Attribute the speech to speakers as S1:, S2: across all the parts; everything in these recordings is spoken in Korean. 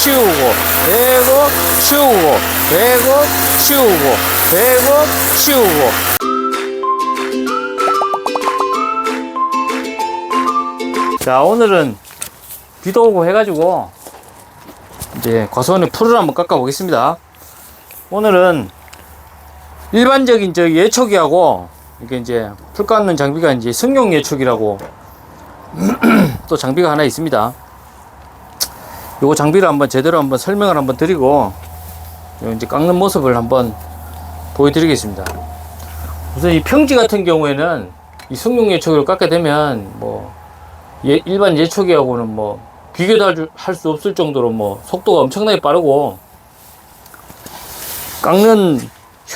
S1: 치우고 빼고 치우고 빼고 치우고 빼고 치우고. 자 오늘은 비도 오고 해가지고 이제 과수원에 풀을 한번 깎아 보겠습니다. 오늘은 일반적인 저 예초기하고 이게 이제 풀 깎는 장비가 이제 승용 예초기라고 또 장비가 하나 있습니다 요거 장비를 한번 제대로 한번 설명을 한번 드리고 요 이제 깎는 모습을 한번 보여드리겠습니다 우선 이 평지 같은 경우에는 이 승용 예초기를 깎게 되면 뭐 예, 일반 예초기하고는 뭐 비교도 할 수 없을 정도로 뭐 속도가 엄청나게 빠르고 깎는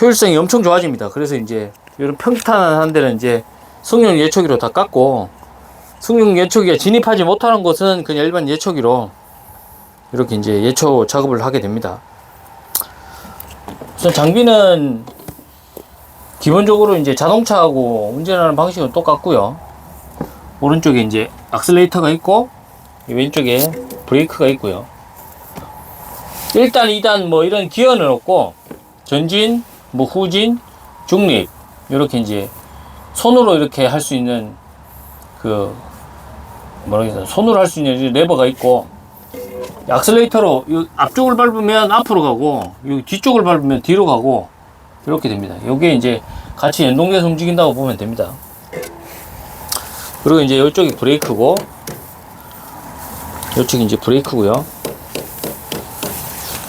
S1: 효율성이 엄청 좋아집니다. 그래서 이제 이런 평탄한 데는 이제 승용 예초기로 다 깎고 승용 예초기가 진입하지 못하는 곳은 그냥 일반 예초기로 이렇게 이제 예초 작업을 하게 됩니다. 우선 장비는 기본적으로 이제 자동차하고 운전하는 방식은 똑같고요. 오른쪽에 이제 악셀레이터가 있고 이 왼쪽에 브레이크가 있고요. 1단, 2단 뭐 이런 기어는 없고 전진, 뭐 후진, 중립 이렇게 이제 손으로 이렇게 할 수 있는 그 뭐라 해야 되나 손으로 할 수 있는 레버가 있고 악셀레이터로 이 앞쪽을 밟으면 앞으로 가고 이 뒤쪽을 밟으면 뒤로 가고 이렇게 됩니다. 이게 이제 같이 연동돼서 움직인다고 보면 됩니다. 그리고 이제 이쪽이 브레이크고 이쪽이 이제 브레이크고요.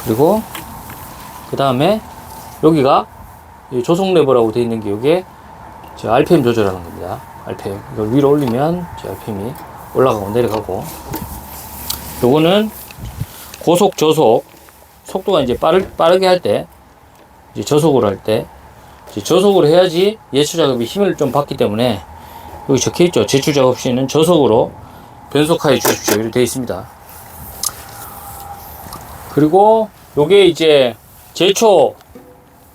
S1: 그리고 그 다음에 여기가 이 조속 레버라고 되어 있는 게 이게 저 RPM 조절하는 겁니다. RPM 이걸 위로 올리면 저 RPM이 올라가고 내려가고 요거는 고속 저속 속도가 이제 빠르, 빠르게 할 때 이제 저속으로 할 때 저속으로 해야지 예수 작업이 힘을 좀 받기 때문에 여기 적혀 있죠. 제출 작업 시에는 저속으로 변속하여 주십시오. 이렇게 되어 있습니다. 그리고 요게 이제 제초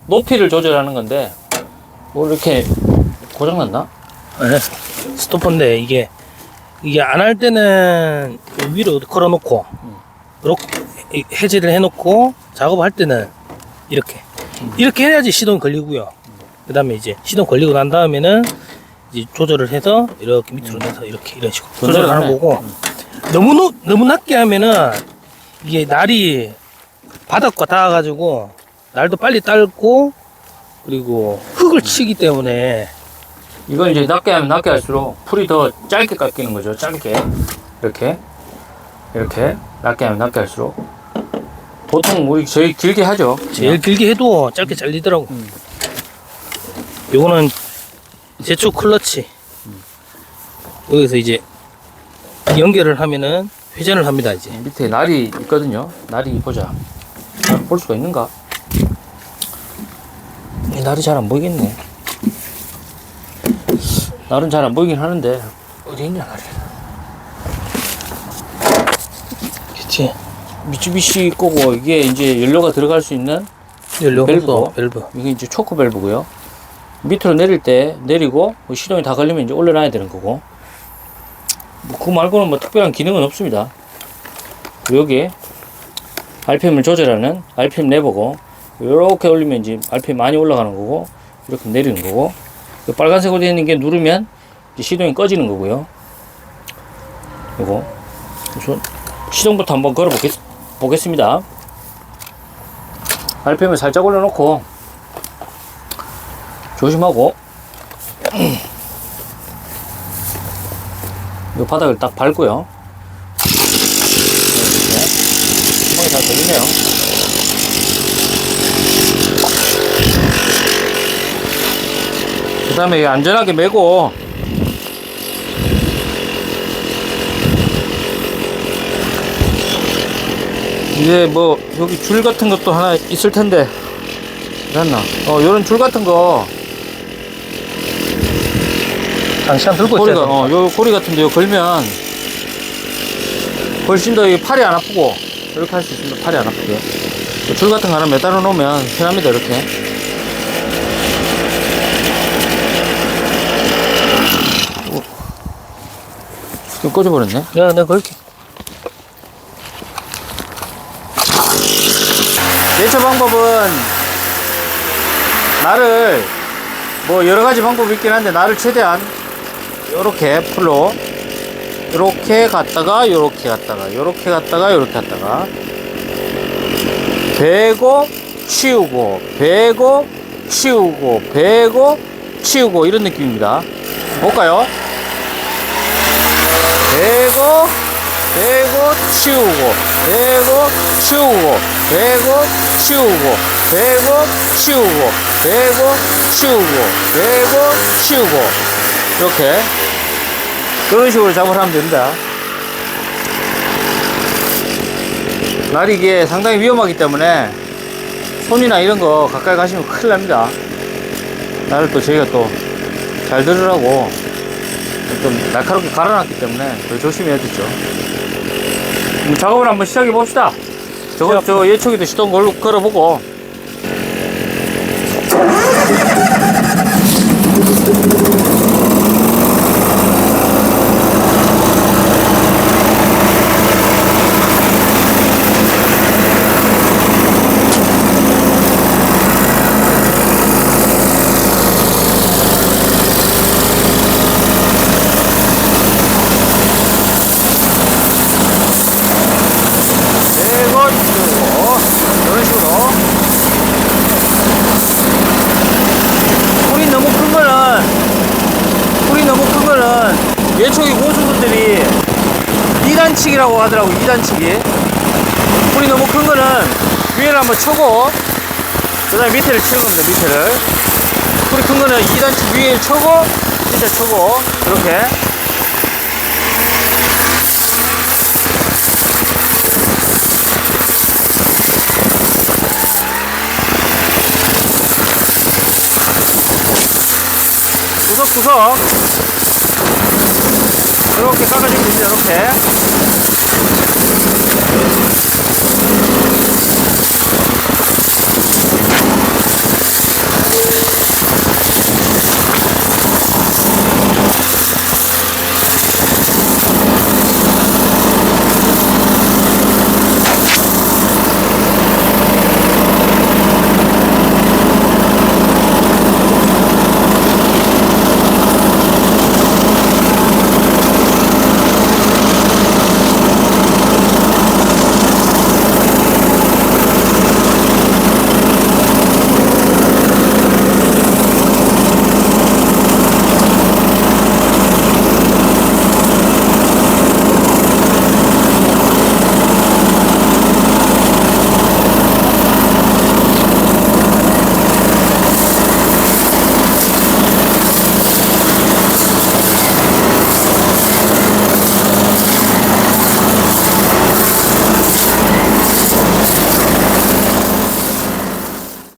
S1: 높이를 조절하는 건데 뭐 이렇게 고장났나?
S2: 네. 스토퍼인데 이게 이게 안 할 때는 위로 걸어놓고 이렇게 해제를 해놓고 작업할 때는 이렇게 이렇게 해야지 시동 걸리고요. 그 다음에 이제 시동 걸리고 난 다음에는 이제 조절을 해서 이렇게 밑으로 내서 이렇게 이런 식으로
S1: 더
S2: 조절하는
S1: 내려가네.
S2: 거고 너무 높- 너무 낮게 하면은 이게 날이 바닥과 닿아가지고 날도 빨리 딸고 그리고 흙을 치기 때문에
S1: 이건 이제 낮게 하면 낮게 할수록 풀이 더 짧게 깎이는 거죠. 짧게 이렇게 이렇게 낮게 하면 낮게 할수록 보통 우리 저희 길게 하죠.
S2: 제일 길게 해도 짧게 잘리더라고.
S1: 음.
S2: 요거는 제초 클러치. 여기서 이제 연결을 하면은 회전을 합니다, 이제.
S1: 밑에 날이 있거든요. 날이 보자. 날볼 수가 있는가? 이 날이 잘 안 보이겠네. 날은 잘 안 보이긴 하는데 어디 있냐 날이?
S2: 그치.
S1: 미쯔비시 거고 이게 이제 연료가 들어갈 수 있는
S2: 연료
S1: 밸브.
S2: 밸브.
S1: 이게 이제 초크 밸브고요. 밑으로 내릴 때 내리고 뭐 시동이 다 걸리면 이제 올려놔야 되는 거고. 뭐 그거 말고는 뭐 특별한 기능은 없습니다. 여기 RPM을 조절하는 RPM 레버고 이렇게 올리면 이제 RPM 많이 올라가는 거고 이렇게 내리는 거고 이 빨간색으로 되어 있는 게 누르면 시동이 꺼지는 거고요. 이거 우선 시동부터 한번 걸어 보겠, 보겠습니다. RPM을 살짝 올려놓고 조심하고 이 바닥을 딱 밟고요. 구멍이 잘 들리네요. 그 다음에 안전하게 메고 이제 뭐 여기 줄 같은 것도 하나 있을 텐데 됐나? 어 요런 줄 같은 거
S2: 장시간 들고
S1: 고리가
S2: 있어야 돼.
S1: 어, 요 고리 같은데 요 걸면 훨씬 더이 팔이 안 아프고 이렇게 할 수 있습니다. 팔이 안 아프게. 요줄 같은 거 하나 매달아 놓으면 편합니다. 이렇게. 어. 지금 꺼져버렸네.
S2: 야, 내가 걸게.
S1: 날을 뭐 여러 가지 방법이 있긴 한데 날을 최대한 요렇게 풀로 요렇게 갔다가 요렇게 갔다가 요렇게 갔다가 요렇게 갔다가. 베고 치우고 베고 치우고 베고 치우고 이런 느낌입니다. 볼까요? 베고 베고 치우고 베고 치우고 베고 치우고 베고 치우고 베고 치우고 베고 치우고 이렇게 그런 식으로 작업을 하면 됩니다 날이 이게 상당히 위험하기 때문에 손이나 이런 거 가까이 가시면 큰일 납니다 날을 또 저희가 또 잘 들으라고 좀 날카롭게 갈아놨기 때문에 더 조심해야겠죠. 그럼 작업을 한번 시작해 봅시다. 저거 저 예초기도 시동 걸 걸어보고. 세번 치우고 이런 식으로. 풀이 너무 큰 거는 풀이 너무 큰 거는 예초기 고수분들이 2단치기라고 하더라고 2단치기. 풀이 너무 큰 거는 위에를 한번 쳐고 그 다음에 밑에를 치는 겁니다 밑에를. 풀이 큰 거는 2단치 위에 쳐고 밑에 쳐고 이렇게. 구석구석. 이렇게 깎아주면 됩니다 이렇게